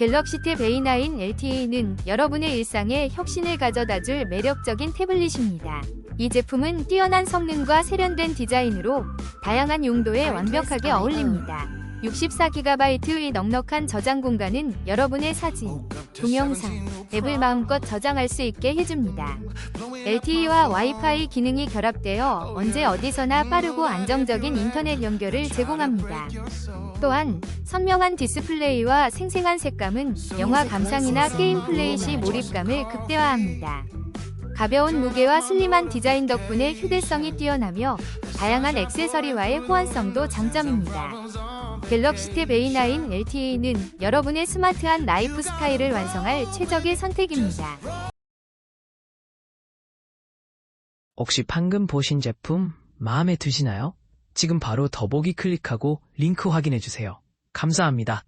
갤럭시 탭 A9 LTE는 여러분의 일상에 혁신을 가져다 줄 매력적인 태블릿입니다. 이 제품은 뛰어난 성능과 세련된 디자인으로 다양한 용도에 완벽하게 어울립니다. 64GB의 넉넉한 저장 공간은 여러분의 사진, 동영상, 앱을 마음껏 저장할 수 있게 해줍니다. LTE와 와이파이 기능이 결합되어 언제 어디서나 빠르고 안정적인 인터넷 연결을 제공합니다. 또한 선명한 디스플레이와 생생한 색감은 영화 감상이나 게임 플레이 시 몰입감을 극대화합니다. 가벼운 무게와 슬림한 디자인 덕분에 휴대성이 뛰어나며 다양한 액세서리와의 호환성도 장점입니다. 갤럭시 탭 A9 LTE는 여러분의 스마트한 라이프 스타일을 완성할 최적의 선택입니다. 혹시 방금 보신 제품 마음에 드시나요? 지금 바로 더보기 클릭하고 링크 확인해 주세요. 감사합니다.